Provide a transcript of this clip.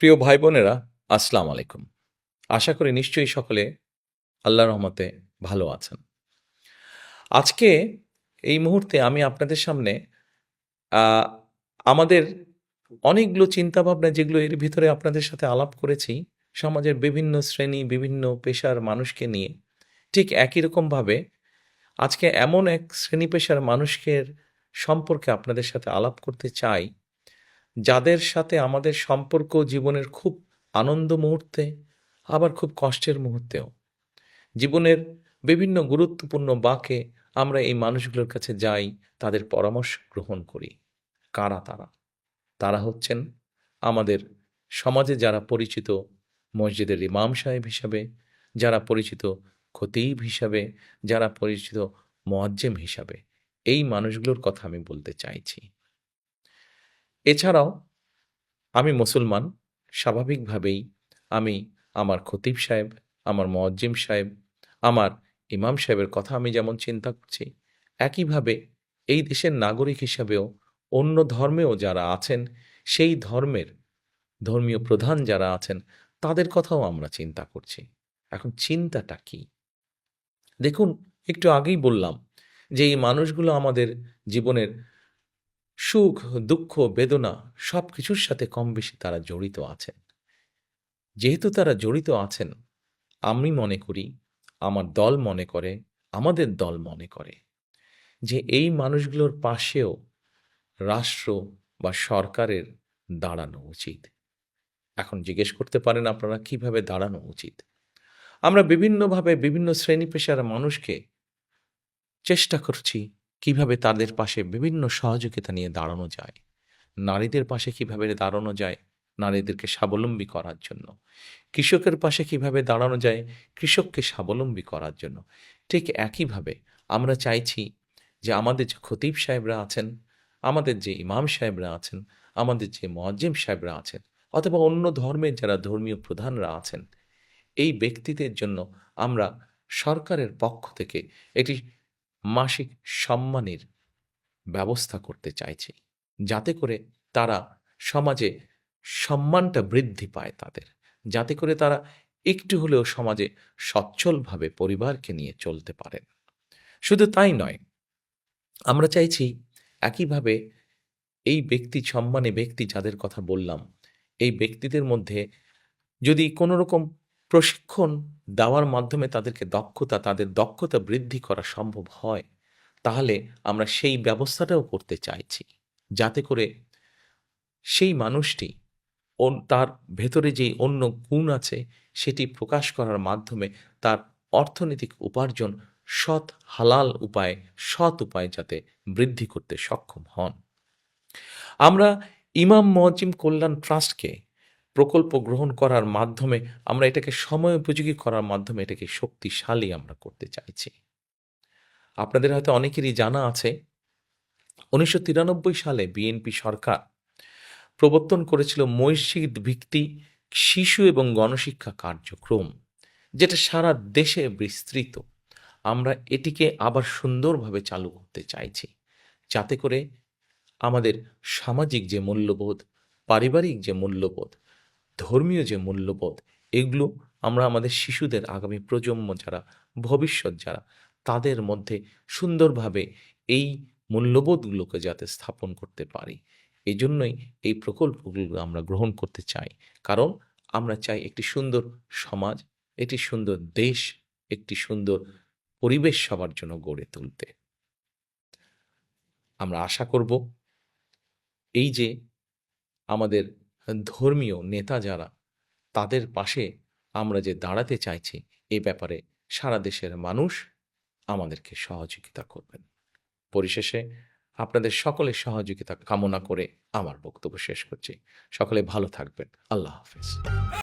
প্রিয় ভাই বোনেরা আসসালাম আলাইকুম। আশা করি নিশ্চয়ই সকলে আল্লাহ রহমতে ভালো আছেন। আজকে এই মুহূর্তে আমি আপনাদের সামনে আমাদের অনেকগুলো চিন্তাভাবনা যেগুলো এর ভিতরে আপনাদের সাথে আলাপ করেছি, সমাজের বিভিন্ন শ্রেণি, বিভিন্ন পেশার মানুষকে নিয়ে, ঠিক একই রকমভাবে আজকে এমন এক শ্রেণি পেশার মানুষকে সম্পর্কে আপনাদের সাথে আলাপ করতে চাই যাদের সাথে আমাদের সম্পর্ক জীবনের খুব আনন্দ মুহূর্তে, আবার খুব কষ্টের মুহূর্তেও। জীবনের বিভিন্ন গুরুত্বপূর্ণ বাঁকে আমরা এই মানুষগুলোর কাছে যাই, তাদের পরামর্শ গ্রহণ করি। কারা তারা? তারা হচ্ছেন আমাদের সমাজে যারা পরিচিত মসজিদের ইমাম সাহেব হিসাবে, যারা পরিচিত খতিব হিসাবে, যারা পরিচিত মোয়াজ্জেম হিসাবে। এই মানুষগুলোর কথা আমি বলতে চাইছি। এছাড়াও, আমি মুসলমান, স্বাভাবিকভাবেই আমি আমার খতিব সাহেব, আমার মোয়াজ্জিম সাহেব, আমার ইমাম সাহেবের কথা আমি যেমন চিন্তা করছি, একইভাবে এই দেশের নাগরিক হিসাবেও অন্য ধর্মেও যারা আছেন, সেই ধর্মের ধর্মীয় প্রধান যারা আছেন, তাদের কথাও আমরা চিন্তা করছি। এখন চিন্তাটা কি? দেখুন, একটু আগেই বললাম যে এই মানুষগুলো আমাদের জীবনের সুখ, দুঃখ, বেদনা সব কিছুর সাথে কম বেশি তারা জড়িত আছেন। যেহেতু তারা জড়িত আছেন, আমি মনে করি, আমার দল মনে করে, আমাদের দল মনে করে যে এই মানুষগুলোর পাশেও রাষ্ট্র বা সরকারের দাঁড়ানো উচিত। এখন জিজ্ঞেস করতে পারেন আপনারা, কীভাবে দাঁড়ানো উচিত? আমরা বিভিন্নভাবে বিভিন্ন শ্রেণি পেশার মানুষকে চেষ্টা করছি কীভাবে তাদের পাশে বিভিন্ন সহযোগিতা নিয়ে দাঁড়ানো যায়? নারীদের পাশে কীভাবে দাঁড়ানো যায়? নারীদেরকে স্বাবলম্বী করার জন্য। কৃষকের পাশে কীভাবে দাঁড়ানো যায়? কৃষককে স্বাবলম্বী করার জন্য। ঠিক একইভাবে আমরা চাইছি যে আমাদের যে খতিব সাহেবরা আছেন, আমাদের যে ইমাম সাহেবরা আছেন, আমাদের যে মজ্জিম সাহেবরা আছেন, অথবা অন্য ধর্মের যারা ধর্মীয় প্রধানরা আছেন, এই ব্যক্তিদের জন্য আমরা সরকারের পক্ষ থেকে একটি মাসিক সম্মানের ব্যবস্থা করতে চাইছি, যাতে করে তারা সমাজে সম্মানটা বৃদ্ধি পায় তাদের, যাতে করে তারা একটু হলেও সমাজে সচ্ছলভাবে পরিবারকে নিয়ে চলতে পারেন। শুধু তাই নয়, আমরা চাইছি একইভাবে এই ব্যক্তি সম্মানে ব্যক্তি, যাদের কথা বললাম, এই ব্যক্তিদের মধ্যে যদি কোনো রকম প্রশিক্ষণ দেওয়ার মাধ্যমে তাদেরকে দক্ষতা, তাদের দক্ষতা বৃদ্ধি করা সম্ভব হয়, তাহলে আমরা সেই ব্যবস্থাটাও করতে চাইছি। যাতে করে সেই মানুষটি তার ভেতরে যেই অন্য গুণ আছে, সেটি প্রকাশ করার মাধ্যমে তার অর্থনৈতিক উপার্জন সৎ, হালাল উপায়ে, সৎ উপায়ে যাতে বৃদ্ধি করতে সক্ষম হন। আমরা ইমাম মজিম কল্যাণ ট্রাস্টকে প্রকল্প গ্রহণ করার মাধ্যমে আমরা এটাকে সময় উপযোগী করার মাধ্যমে এটাকে শক্তিশালী আমরা করতে চাইছি। আপনাদের হয়তো অনেকেরই জানা আছে, উনিশশো তিরানব্বই সালে বিএনপি সরকার প্রবর্তন করেছিল মসজিদ ভিত্তিক শিশু এবং গণশিক্ষা কার্যক্রম, যেটা সারা দেশে বিস্তৃত। আমরা এটিকে আবার সুন্দরভাবে চালু করতে চাইছি, যাতে করে আমাদের সামাজিক যে মূল্যবোধ, পারিবারিক যে মূল্যবোধ ধর্মীয় যে মূল্যবোধ, এগুলো আমরা আমাদের শিশুদের আগামী প্রজন্ম যারা, ভবিষ্যৎ যারা, তাদের মধ্যে সুন্দরভাবে এই মূল্যবোধগুলোকে যাতে স্থাপন করতে পারি। এই জন্যই এই প্রকল্পগুলো আমরা গ্রহণ করতে চাই। কারণ আমরা চাই একটি সুন্দর সমাজ, একটি সুন্দর দেশ, একটি সুন্দর পরিবেশ সবার জন্য গড়ে তুলতে। আমরা আশা করব এই যে আমাদের ধর্মীয় নেতা যারা, তাদের পাশে আমরা যে দাঁড়াতে চাইছি, এ ব্যাপারে সারা দেশের মানুষ আমাদেরকে সহযোগিতা করবেন। পরিশেষে আপনাদের সকলের সহযোগিতা কামনা করে আমার বক্তব্য শেষ করছি। সকলে ভালো থাকবেন। আল্লাহ হাফেজ।